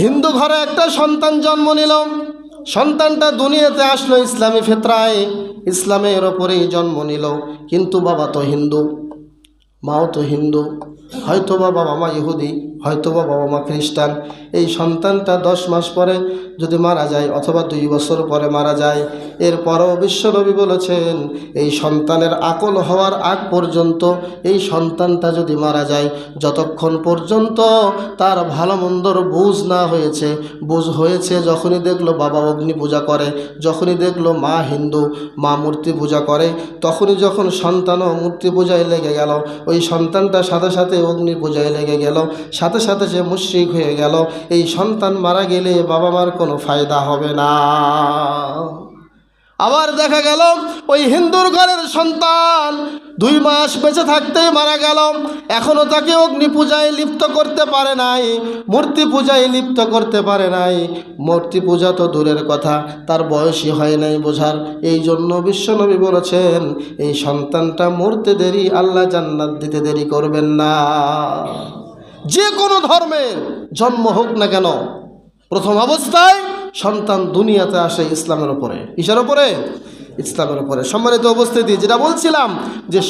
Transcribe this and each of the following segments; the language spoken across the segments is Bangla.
হিন্দু ঘরে একটা সন্তান জন্ম নিল। সন্তানটা দুনিয়াতে আসলো ইসলামী ফেতরায়, ইসলামের ওপরেই জন্ম নিল। কিন্তু বাবা তো হিন্দু, মাও তো হিন্দু হয়তো বাবা মা ইহুদি। হয়তো বা বাবা মা খ্রিস্টান। এই সন্তানটা দশ মাস পরে যদি মারা যায় অথবা দুই বছর পরে মারা যায়, এরপরও বিশ্বনবী বলেছেন, এই সন্তানের আকল হওয়ার আগ পর্যন্ত এই সন্তানটা যদি মারা যায়, যতক্ষণ পর্যন্ত তার ভালো মন্দর বুঝ না হয়েছে, বুঝ হয়েছে যখনই দেখল বাবা অগ্নি পূজা করে, যখনই দেখল মা হিন্দু, মা মূর্তি পূজা করে, তখনই যখন সন্তানও মূর্তি পূজায় লেগে গেল, ওই সন্তানটা সাথে সাথে অগ্নি পূজায় লেগে গেল, সাথে সাথে সাথে সে মুশ্রিক হয়ে গেল। এই সন্তান মারা গেলে বাবা মার কোনো ফায়দা হবে না। আবার দেখা গেল, ওই হিন্দুর ঘরের সন্তান দুই মাস বেঁচে থাকতেই মারা গেল। এখনও তাকে অগ্নি পূজায় লিপ্ত করতে পারে নাই, মূর্তি পূজায় লিপ্ত করতে পারে নাই। মূর্তি পূজা তো দূরের কথা, তার বয়সই হয় নাই বোঝার। এই জন্য বিশ্বনবী বলেছেন, এই সন্তানটা মরতে দেরি, আল্লাহ জান্নাত দিতে দেরি করবেন না। যে কোনো ধর্মের জন্ম হোক না কেন, প্রথম অবস্থায় সন্তান দুনিয়াতে আসে ইসলামের ওপরে কিসের ওপরে ইসলামের ওপরে সম্মানিত উপস্থিতি, যেটা বলছিলাম যে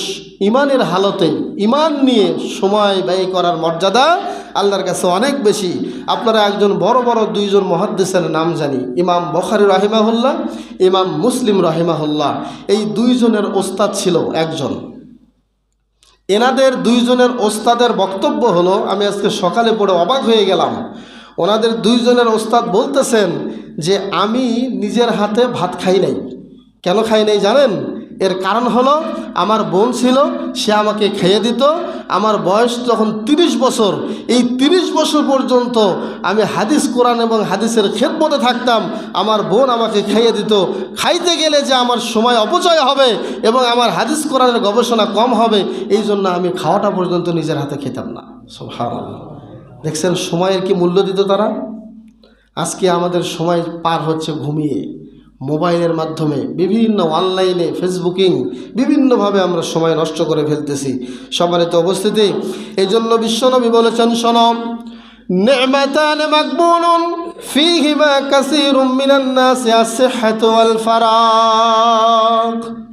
ইমানের হালতে ইমান নিয়ে সময় ব্যয় করার মর্যাদা আল্লাহর কাছে অনেক বেশি। আপনারা একজন বড় বড় দুইজন মহাদ্দেশের নাম জানি। ইমাম বখারি রাহিমাহুল্লাহ, ইমাম মুসলিম রাহিমাহুল্লাহ। এই দুইজনের ওস্তাদ ছিল একজন। এনাদের দুইজনের ওস্তাদের বক্তব্য হলো, আমি আজকে সকালে পড়ে অবাক হয়ে গেলাম। ওনাদের দুইজনের ওস্তাদ বলতেছেন যে, আমি নিজের হাতে ভাত খাই নাই। কেন খাই নাই জানেন? এর কারণ হলো, আমার বোন ছিল, সে আমাকে খেয়ে দিত। আমার বয়স যখন তিরিশ বছর। এই তিরিশ বছর পর্যন্ত আমি হাদিস কোরআন এবং হাদিসের খেদমতে থাকতাম। আমার বোন আমাকে খাইয়ে দিত। খাইতে গেলে যে আমার সময় অপচয় হবে এবং আমার হাদিস কোরআনের গবেষণা কম হবে, এই জন্য আমি খাওয়াটা পর্যন্ত নিজের হাতে খেতাম না। সুবহানাল্লাহ। দেখছেন, সময়ের কি মূল্য দিত তারা? আজকে আমাদের সময় পার হচ্ছে ঘুমিয়ে। মোবাইলের মাধ্যমে বিভিন্ন অনলাইনে ফেসবুকিং বিভিন্নভাবে আমরা সময় নষ্ট করে ফেলতেছি। সম্মানিত অবস্থিতি এই জন্য বিশ্বনবী বলেছেন সনম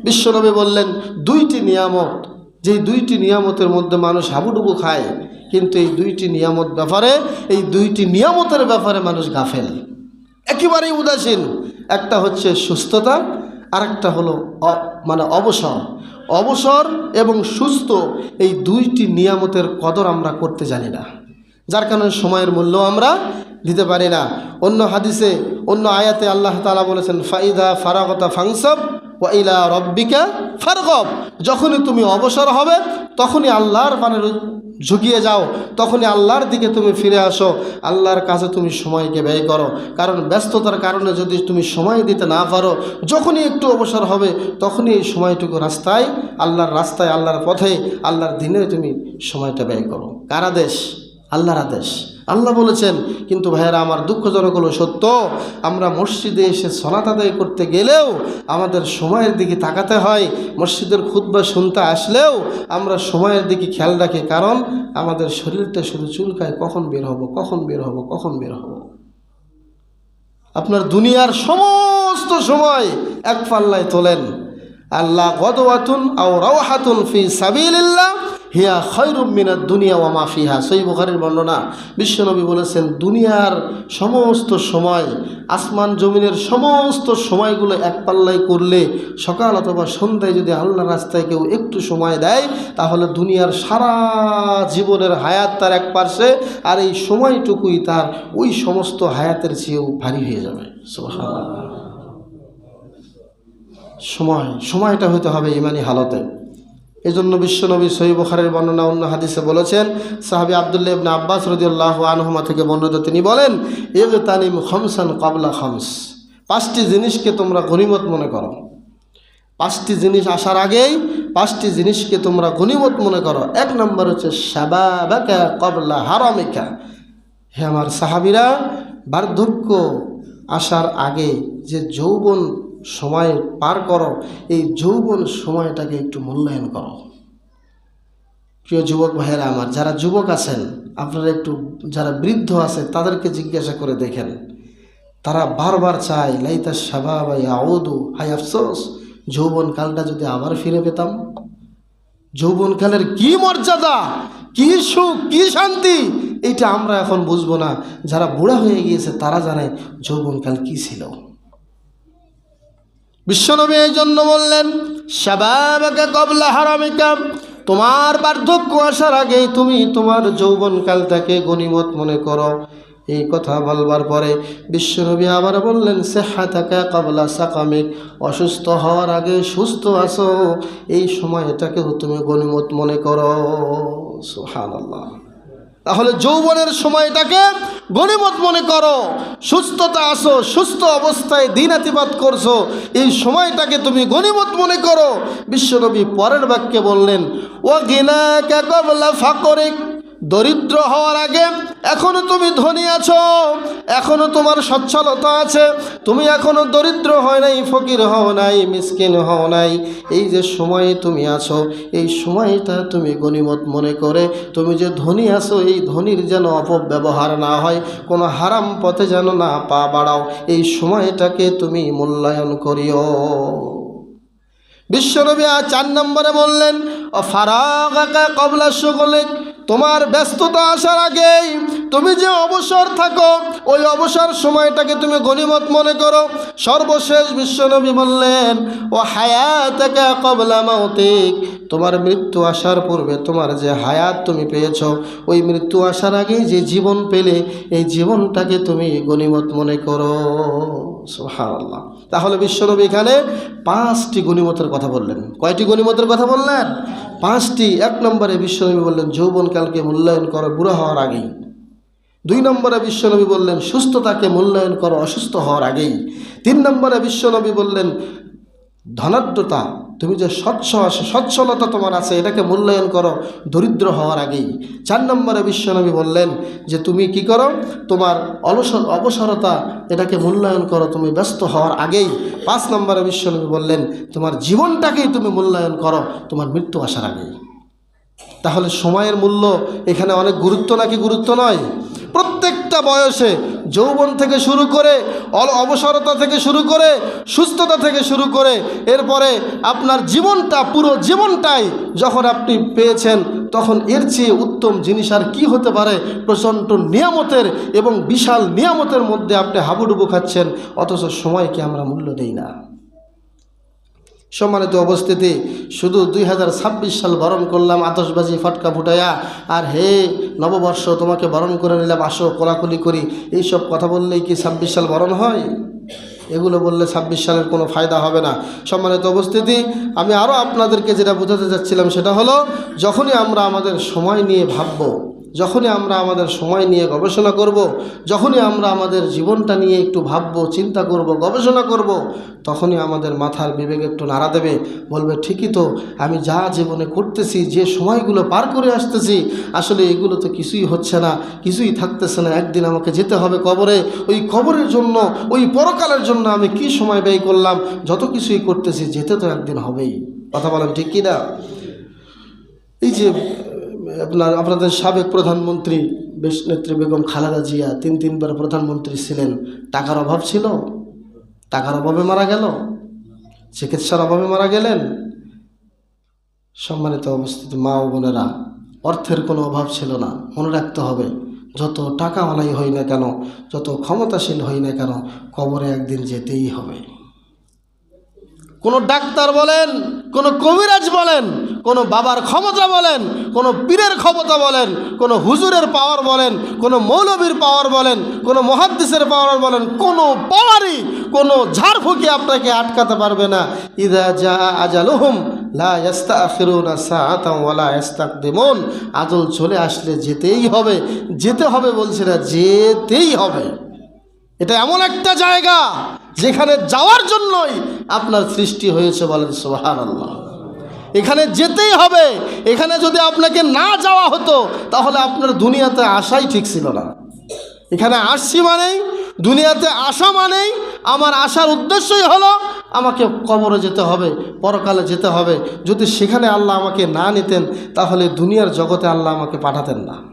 বিশ্বনবী বললেন, দুইটি নিয়ামত, যেই দুইটি নিয়ামতের মধ্যে মানুষ হাবুডুবু খায়, কিন্তু এই দুইটি নিয়ামত ব্যাপারে, এই দুইটি নিয়ামতের ব্যাপারে মানুষ গাফেল। একেবারেই উদাসীন। একটা হচ্ছে সুস্থতা, আরেকটা হলো মানে অবসর। অবসর এবং সুস্থ এই দুইটি নিয়ামতের কদর আমরা করতে জানি না। যার কারণে সময়ের মূল্য আমরা দিতে পারি না। অন্য হাদিসে, অন্য আয়াতে আল্লাহ তালা বলেছেন, ফাইদা ফারাগতা ফাংসব ওয়াইলা রব্বিকা ফারগব। যখনই তুমি অবসর হবে, তখনই আল্লাহর পানে ঝুঁকিয়ে যাও, তখনই আল্লাহর দিকে তুমি ফিরে আসো। আল্লাহর কাছে তুমি সময়কে ব্যয় করো। কারণ ব্যস্ততার কারণে যদি তুমি সময় দিতে না পারো, যখনই একটু অবসর হবে, তখনই এই সময়টুকু রাস্তায়, আল্লাহর রাস্তায়, আল্লাহর পথে, আল্লাহর দিনে তুমি সময়টা ব্যয় করো। কার আদেশ? আল্লাহর আদেশ। আল্লাহ বলেছেন, কিন্তু ভাইয়েরা, আমার দুঃখজনক হলো সত্য, আমরা মসজিদে এসে সলাত আদায় করতে গেলেও আমাদের সময়ের দিকে তাকাতে হয়। মসজিদের খুতবা শুনতে আসলেও আমরা সময়ের দিকে খেয়াল রাখি, কারণ আমাদের শরীরটা শুধু চুলকায়, কখন বের হব, কখন বের হব, কখন বের হব? আপনার দুনিয়ার সমস্ত সময় এক পাল্লায় তোলেন। আল্লাহ গদওয়াতুন আও রাওহাতুন ফি সাবিলিল্লাহ হিয়া খৈরুম মিনাদ দুনিয়া ওয়া মাফিহা সই বুখারের বর্ণনা, বিশ্বনবী বলেছেন, দুনিয়ার সমস্ত সময়, আসমান জমিনের সমস্ত সময়গুলো এক পাল্লায় করলে সকাল অথবা সন্ধ্যায় যদি আল্লাহ রাস্তায় কেউ একটু সময় দেয়, তাহলে দুনিয়ার সারা জীবনের হায়াত তার এক পার্শ্বে, আর এই সময়টুকুই তার ওই সমস্ত হায়াতের চেয়েও ভারী হয়ে যাবে। সময়, সময়টা হতে হবে ইমানি হালতে। এই জন্য বিশ্বনবী সহি বুখারের বর্ণনা অন্য হাদিসে বলেছেন, সাহাবি আবদুল্লাহ ইবনে আব্বাস রদিউল্লাহ আনহুমা থেকে বর্ণিত তিনি বলেন এগ তানিম খমসান কাবলা খমস। পাঁচটি জিনিসকে তোমরা গনিমত মনে করো। পাঁচটি জিনিস আসার আগেই পাঁচটি জিনিসকে তোমরা গনিমত মনে করো। এক নম্বর হচ্ছে সাবাবাকা কবলা হারামিকা। হে আমার সাহাবিরা, বার্ধক্য আসার আগে যে যৌবন সময় পার করো, এই যৌবন সময়টাকে একটু মূল্যায়ন করো। প্রিয় যুবক ভাইয়েরা আমার, যারা যুবক আছেন, আপনারা একটু যারা বৃদ্ধ আছে, তাদেরকে জিজ্ঞাসা করে দেখেন। তারা বারবার চায়, লাইতা সাবাব আউদু হাই আফসোস যৌবনকালটা যদি আবার ফিরে পেতাম? যৌবনকালের কি মর্যাদা, কি সুখ, কি শান্তি এটা আমরা এখন বুঝব না। যারা বুড়া হয়ে গিয়েছে, তারা জানে যৌবনকাল কি ছিল। বিশ্বনবী এই জন্য বললেন, শাবাবাকা কবলা হারামিকা, তোমার বার্ধক্য আসার আগেই তুমি তোমার যৌবনকালটাকে গণিমত মনে করো। এই কথা বলবার পরে বিশ্বনবী আবার বললেন সেহা থাকা কবলা সাকামিক, অসুস্থ হওয়ার আগে সুস্থ আসো এই সময়টাকেও তুমি গণিমত মনে করো। সুহান আল্লাহ তাহলে যৌবনের সময়টাকে গণিমত মনে করো। সুস্থতা আসো, সুস্থ অবস্থায় দিনাতিবাদ করছ। এই সময়টাকে তুমি গণিমত মনে করো। বিশ্বনবী পরের বাক্যে বললেন ও গিনা কবলা ফাকরিক। দরিদ্র হওয়ার আগে এখনও তুমি ধনী আছো, এখনও তোমার সচ্ছলতা আছে, তুমি এখনও দরিদ্র হয় নাই, ফকির হও নাই, মিসকিন হও নাই। এই যে সময়ে তুমি আছো, এই সময়টা তুমি গণিমত মনে করে, তুমি যে ধনী আছো, এই ধনীর যেন অপব্যবহার না হয়, কোনো হারাম পথে যেন না পা বাড়াও, এই সময়টাকে তুমি মূল্যায়ন করিও। বিশ্বনবী চার নম্বরে বললেন ও ফারাগাকা কবলা সুগলে তোমার ব্যস্ততা আসার আগেই তুমি যে অবসর থাকো, ওই অবসর সময়টাকে তুমি গণিমত মনে করো। সর্বশেষ বিশ্বনবী বললেন, ও হায়াতাকা কবলা মাউতিক, তোমার মৃত্যু আসার পূর্বে তোমার যে হায়াত তুমি পেয়েছ, ওই মৃত্যু আসার আগেই যে জীবন পেলে, এই জীবনটাকে তুমি গণিমত মনে করো। সুবহানাল্লাহ। তাহলে বিশ্বনবী এখানে পাঁচটি গণিমতের কথা বললেন। কয়টি গণিমতের কথা বললেন? পাঁচটি, এক নম্বরে বিশ্বনবী বললেন যৌবনকালকে মূল্যায়ন করো, বুড়ো হওয়ার আগেই। দুই নম্বরে বিশ্বনবী বললেন, সুস্থতাকে মূল্যায়ন করো, অসুস্থ হওয়ার আগেই। তিন নম্বরে বিশ্বনবী বললেন, ধনাঢ্যতা তুমি যে স্বচ্ছ সচ্ছলতা তোমার আছে, এটাকে মূল্যায়ন করো, দরিদ্র হওয়ার আগেই। চার নম্বরে বিশ্বনবী বললেন যে তুমি কি করো, তোমার অলসর, অবসরতা এটাকে মূল্যায়ন করো, তুমি ব্যস্ত হওয়ার আগেই। পাঁচ নম্বরে বিশ্বনবী বললেন, তোমার জীবনটাকেই তুমি মূল্যায়ন করো, তোমার মৃত্যু আসার আগেই। তাহলে সময়ের মূল্য এখানে অনেক গুরুত্ব নাকি গুরুত্ব নয়? প্রত্যেকটা বয়সে যৌবন থেকে শুরু করে অল- অবসরতা থেকে শুরু করে সুস্থতা থেকে শুরু করে এরপরে আপনার জীবনটা, পুরো জীবনটাই যখন আপনি পেয়েছেন, তখন এর চেয়ে উত্তম জিনিস আর কী হতে পারে? প্রচণ্ড নিয়ামতের এবং বিশাল নিয়ামতের মধ্যে আপনি হাবুডুবু খাচ্ছেন, অথচ সময়কে আমরা মূল্য দেই না। সম্মানিত অবস্থিতি শুধু দুই হাজার ছাব্বিশ সাল বরণ করলাম আতসবাজি ফটকা ফুটাইয়া। আর হে নববর্ষ, তোমাকে বরণ করে নিলাম, আসো কোলাকুলি করি। এইসব কথা বললেই কি ছাব্বিশ সাল বরণ হয়? এগুলো বললে ছাব্বিশ সালের কোনো ফায়দা হবে না। সম্মানিত অবস্থিতি আমি আরও আপনাদেরকে যেটা বোঝাতে চাচ্ছিলাম সেটা হলো, যখনই আমরা আমাদের সময় নিয়ে ভাববো যখনই আমরা আমাদের সময় নিয়ে গবেষণা করব। যখনই আমরা আমাদের জীবনটা নিয়ে একটু ভাববো, চিন্তা করব, গবেষণা করব। তখনই আমাদের মাথার বিবেক একটু নাড়া দেবে, বলবে, ঠিকই তো, আমি যা জীবনে করতেছি, যে সময়গুলো পার করে আসতেছি, আসলে এগুলো তো কিছুই হচ্ছে না, কিছুই থাকতেছে না, একদিন আমাকে যেতে হবে কবরে, ওই কবরের জন্য, ওই পরকালের জন্য আমি কি সময় ব্যয় করলাম, যত কিছুই করতেছি, যেতে তো একদিন হবেই কথা বলেন ঠিক কি না এই যে আপনার, আপনাদের সাবেক প্রধানমন্ত্রী বেশ নেত্রী বেগম খালেদা জিয়া তিন তিনবার প্রধানমন্ত্রী ছিলেন। টাকার অভাব ছিল? টাকার অভাবে মারা গেল? চিকিৎসার অভাবে মারা গেলেন? সম্মানিত অবস্থিত মা ও বোনেরা, অর্থের কোনো অভাব ছিল না। মনে রাখতে হবে, যত টাকাওয়ালাই হই না কেন, যত ক্ষমতাশীল হই না কেন, কবরে একদিন যেতেই হবে। কোনো ডাক্তার বলেন, কোনো কবিরাজ বলেন কোনো বাবার ক্ষমতা বলেন, কোনো পীরের ক্ষমতা বলেন, কোনো হুজুরের পাওয়ার বলেন, কোনো মৌলবীর পাওয়ার বলেন, কোনো মহাদ্দিসের পাওয়ার বলেন, কোনো পাওয়ারই, কোনো ঝাড়ফুঁকি আপনাকে আটকাতে পারবে না। ইদা যা আজালুহুম লা ইয়াস্তাখিরুনা সাআতাও ওয়ালা ইস্তাকদিমুন আজল চলে আসলে যেতেই হবে, যেতে হবে বলছে না, যেতেই হবে। এটা এমন একটা জায়গা যেখানে যাওয়ার জন্যই আপনার সৃষ্টি হয়েছে বলেন সোহান আল্লাহ এখানে যেতেই হবে। এখানে যদি আপনাকে না যাওয়া হতো, তাহলে আপনার দুনিয়াতে আসাই ঠিক ছিল না। এখানে আসছি মানেই, দুনিয়াতে আসা মানেই আমার আসার উদ্দেশ্যই হলো আমাকে কবরে যেতে হবে, পরকালে যেতে হবে। যদি সেখানে আল্লাহ আমাকে না নিতেন, তাহলে দুনিয়ার জগতে আল্লাহ আমাকে পাঠাতেন না।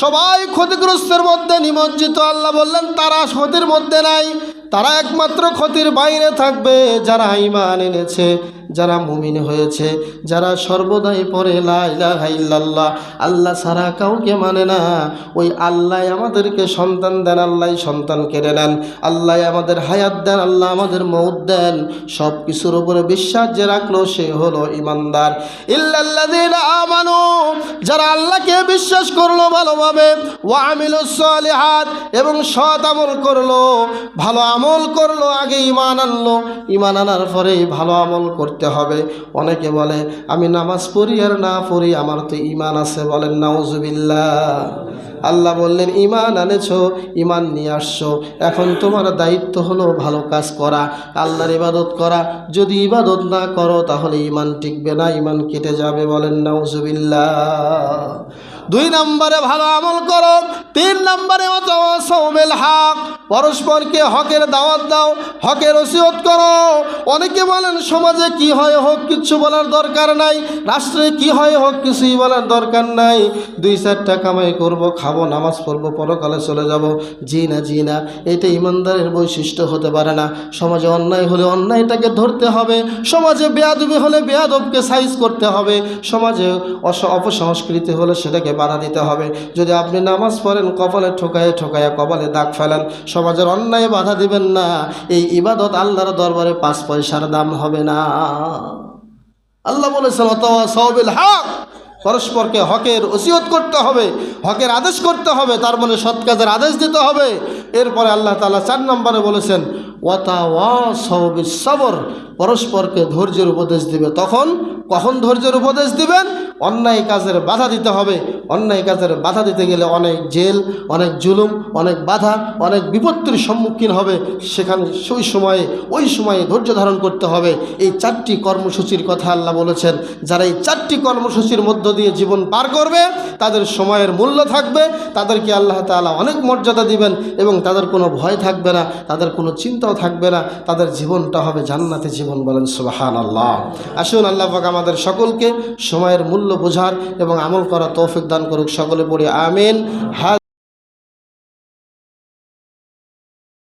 সবাই ক্ষতিগ্রস্তের মধ্যে নিমজ্জিত। আল্লাহ বললেন, তারা ক্ষতির মধ্যে নাই, তারা একমাত্র ক্ষতির বাইরে থাকবে যারা ইমান এনেছে। যারা মুমিন হয়েছে, যারা সর্বদাই পরে লা ইলাহা আল্লাহ ছাড়া কাউকে মানে না। ওই আল্লাহ আমাদেরকে সন্তান দেন, আল্লাহ সন্তান কেড়ে নেন। আল্লাহ আমাদের হায়াত দেন, আল্লাহ আমাদের মৌত দেন। সব কিছুর উপরে বিশ্বাস যে রাখল, সে হলো ইমানদার। ইল্লাল্লাযীনা আমানু, যারা আল্লাহকে বিশ্বাস করল ভালোভাবে, ওয়া আমিলুস সালিহাত, এবং সৎ আমল করল, ভালো আমল করল, আগে ইমান আনলো। ইমান আনার পরে ভালো আমল করতে হবে। অনেকে বলে, আমি নামাজ পড়ি আর না পড়ি, আমার তো ইমান আছে। বলেন, নাউজুবিল্লাহ। আল্লাহ বললেন ইমান আনেছো ইমান নিয়ে আসছো। এখন তোমার দায়িত্ব হলো ভালো কাজ করা, আল্লাহর ইবাদত করা। যদি ইবাদত না করো, তাহলে ইমান টিকবে না ইমান কেটে যাবে। বলেন, নাউজুবিল্লাহ। দুই নম্বরে ভালো আমল করো, তিন নম্বরে সৌমেল হক। পরস্পরকে হকের দাওয়াত দাও, হকের ওসিয়ত করো। অনেকে বলেন, সমাজে কি হয় হোক কিছু বলার দরকার নাই, রাষ্ট্রে কি হয় হোক কিছুই বলার দরকার নাই। দুই চারটা কামাই করব, খাব, নামাজ পড়ব, পরকালে চলে যাব। জি না জি না, এটা ইমানদারের বৈশিষ্ট্য হতে পারে না। সমাজে অন্যায় হলে অন্যায়টাকে ধরতে হবে। সমাজে বেয়াদবি হলে বেয়াদবকে সাইজ করতে হবে। সমাজে অপসংস্কৃতি হলে সেটাকে বাধা দিতে হবে। যদি আপনি নামাজ পড়েন কপালে ঠোকায় ঠোকায় কপালে দাগ ফেলেন, সমাজের অন্যায় বাধা দিবেন না। এই ইবাদত আল্লাহর দরবারে পাঁচ পয়সার দাম হবে না। আল্লাহ বলেছেন সহবিল হক। পরস্পরকে হকের ওসিয়ত করতে হবে, হকের আদেশ করতে হবে, তার মানে সৎ কাজের আদেশ দিতে হবে। এরপরে আল্লাহ তালা চার নম্বরে বলেছেন ওয়াতা ওয়া সবর। পরস্পরকে ধৈর্যের উপদেশ দিবে। তখন কখন ধৈর্যের উপদেশ দিবেন? অন্যায় কাজের বাধা দিতে হবে। অন্যায় কাজের বাধা দিতে গেলে অনেক জেল, অনেক জুলুম, অনেক বাধা, অনেক বিপত্তির সম্মুখীন হবে। সেখানে সেই সময়ে, ওই সময়ে ধৈর্য ধারণ করতে হবে। এই চারটি কর্মসূচির কথা আল্লাহ বলেছেন। যারা এই চারটি কর্মসূচির মধ্য দিয়ে জীবন পার করবে, তাদের সময়ের মূল্য থাকবে। তাদেরকে আল্লাহ তাআলা অনেক মর্যাদা দিবেন এবং তাদের কোনো ভয় থাকবে না, তাদের কোনো চিন্তাও থাকবে না। তাদের জীবনটা হবে জান্নাতে জীবন বলেন সুবাহান আল্লাহ আসুন আল্লাহ পাক আমাদের সকলকে সময়ের মূল্য বোঝার এবং আমল করা তৌফিক দান করুক সকলে পড়ি, আমিন। হা